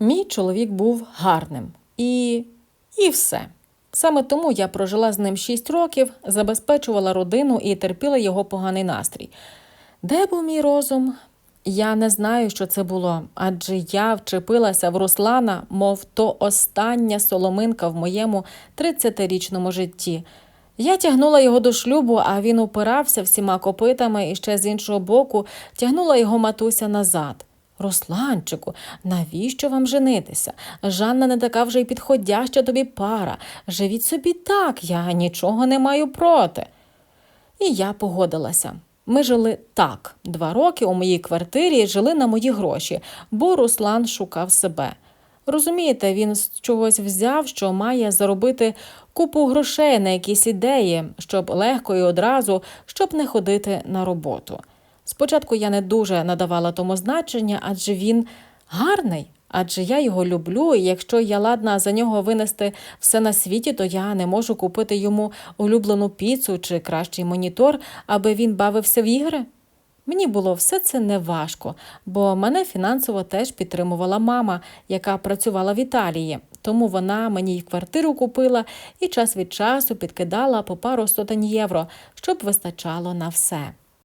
Мій чоловік був гарним і, і все. Саме тому я прожила з ним 6 років, забезпечувала родину і терпіла його поганий настрій. Де був мій розум? Я не знаю, що це було, адже я вчепилася в Руслана, мов то остання соломинка в моєму 30-річному житті. Я тягнула його до шлюбу, а він упирався всіма копитами і ще з іншого боку тягнула його матуся назад. Русланчику, навіщо вам женитися? Жанна не така вже й підходяща тобі пара. Живіть собі так, я нічого не маю проти. І я погодилася. Ми жили так два роки у моїй квартирі жили на мої гроші, бо Руслан шукав себе. Розумієте, він з чогось взяв, що має заробити купу грошей на якісь ідеї, щоб легко і одразу, щоб не ходити на роботу. Спочатку я не дуже надавала тому значення, адже він гарний, адже я його люблю, і якщо я ладна за нього винести все на світі, то я не можу купити йому улюблену піцу чи кращий монітор, аби він бавився в ігри. Мені було все це неважко, бо мене фінансово теж підтримувала мама, яка працювала в Італії. Тому вона мені й квартиру купила і час від часу підкидала по пару сотень євро, щоб вистачало на все.